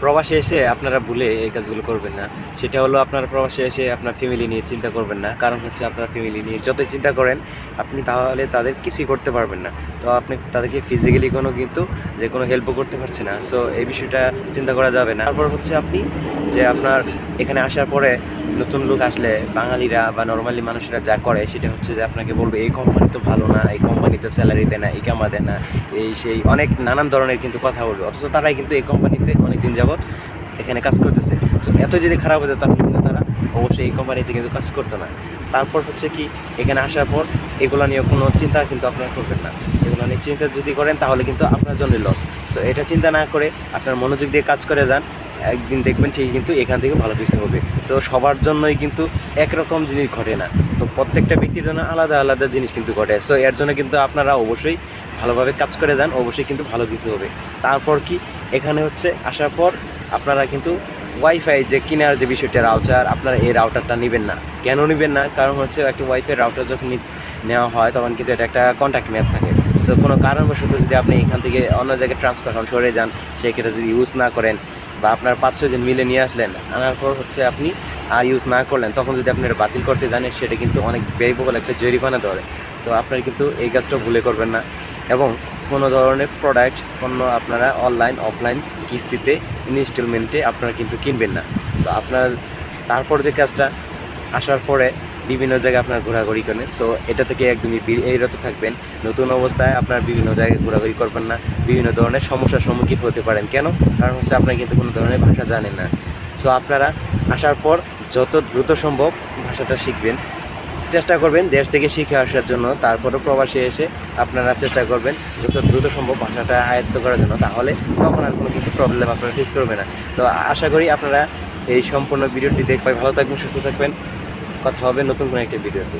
প্রবাসে এসে আপনারা ভুলে এই কাজগুলো করবেন না। সেটা হলো আপনারা প্রবাসে এসে আপনার ফ্যামিলি নিয়ে চিন্তা করবেন না। কারণ হচ্ছে আপনার ফ্যামিলি নিয়ে যতই চিন্তা করেন, আপনি তাহলে তাদের কিছুই করতে পারবেন না। তো আপনি তাদেরকে ফিজিক্যালি কোনো কিন্তু যে কোনো হেল্পও করতে পারছে না। সো এই বিষয়টা চিন্তা করা যাবে না। তারপর হচ্ছে আপনি যে আপনার এখানে আসার পরে নতুন লোক আসলে বাঙালিরা বা নর্মালি মানুষেরা যা করে সেটা হচ্ছে যে আপনাকে বলবে, এই কোম্পানি তো ভালো না, এই কোম্পানি তো স্যালারি দেয় না, এই কামা দেয় না, এই সেই অনেক নানান ধরনের কিন্তু কথা বলবে। অথচ তারাই কিন্তু এই কোম্পানিতে অনেক দিন যাবৎ এখানে কাজ করতেছে। সো এত যদি খারাপ হতো তাহলে কিন্তু তারা অবশ্যই এই কোম্পানিতে কিন্তু কাজ করতো না। তারপর হচ্ছে কি, এখানে আসার পর এগুলো নিয়ে কোনো চিন্তা কিন্তু আপনারা করবেন না। এগুলো নিয়ে চিন্তা যদি করেন তাহলে কিন্তু আপনার জন্য লস সো এটা চিন্তা না করে আপনার মনোযোগ দিয়ে কাজ করে যান। একদিন দেখবেন ঠিকই কিন্তু এখান থেকে ভালো কিছু হবে। সো সবার জন্যই কিন্তু একরকম জিনিস ঘটে না। তো প্রত্যেকটা ব্যক্তির জন্য আলাদা আলাদা জিনিস কিন্তু ঘটে। সো এর জন্য কিন্তু আপনারা অবশ্যই ভালোভাবে কাজ করে যান, অবশ্যই কিন্তু ভালো কিছু হবে। তারপর কি? এখানে হচ্ছে আসার পর আপনারা কিন্তু ওয়াইফাই যে কেনার যে বিষয়টা রাউটার আপনারা এই রাউটারটা নেবেন না। কেন নেবেন না? কারণ হচ্ছে একটা ওয়াইফাই রাউটার যখন নেওয়া হয়, তখন কিন্তু এটা একটা কন্ট্যাক্ট ম্যাপ থাকে। তো কোনো কারণবশত যদি আপনি এখান থেকে অন্য জায়গায় ট্রান্সফার হন, সরে যান, সেক্ষেত্রে যদি ইউজ না করেন বা আপনার পাঁচ ছজন মিলে নিয়ে আসলেন, আনার পর হচ্ছে আপনি আর ইউজ না করলেন, তখন যদি আপনি এটা বাতিল করতে জানেন, সেটা কিন্তু অনেক ব্যয়বহুল একটা জরিমানা ধরে। তো আপনার কিন্তু এই কাজটা ভুলে করবেন না। এবং কোনো ধরনের প্রোডাক্ট পণ্য আপনারা অনলাইন অফলাইন কিস্তিতে ইনস্টলমেন্টে আপনারা কিন্তু কিনবেন না। তো আপনার, তারপর যে কাজটা, আসার পরে বিভিন্ন জায়গায় আপনার ঘোরাঘুরি করেন। সো এটা থেকে একদমই বিরত থাকবেন। নতুন অবস্থায় আপনার বিভিন্ন জায়গায় ঘোরাঘুরি করবেন না। বিভিন্ন ধরনের সমস্যার সম্মুখীন হতে পারেন। কেন? কারণ হচ্ছে আপনারা কিন্তু কোনো ধরনের ভাষা জানেন না। সো আপনারা আসার পর যত দ্রুত সম্ভব ভাষাটা শিখবেন। চেষ্টা করবেন দেশ থেকে শিখে আসার জন্য। তারপরে প্রবাসে এসে আপনারা চেষ্টা করবেন যত দ্রুত সম্ভব ভাষাটা আয়ত্ত করার জন্য। তাহলে তখন আর কোনো কিন্তু প্রবলেম আপনারা ফেস করবে না। তো আশা করি আপনারা এই সম্পূর্ণ ভিডিওটি দেখে ভালো থাকবেন, সুস্থ থাকবেন। কথা হবে নতুন কোনো একটা ভিডিওতে।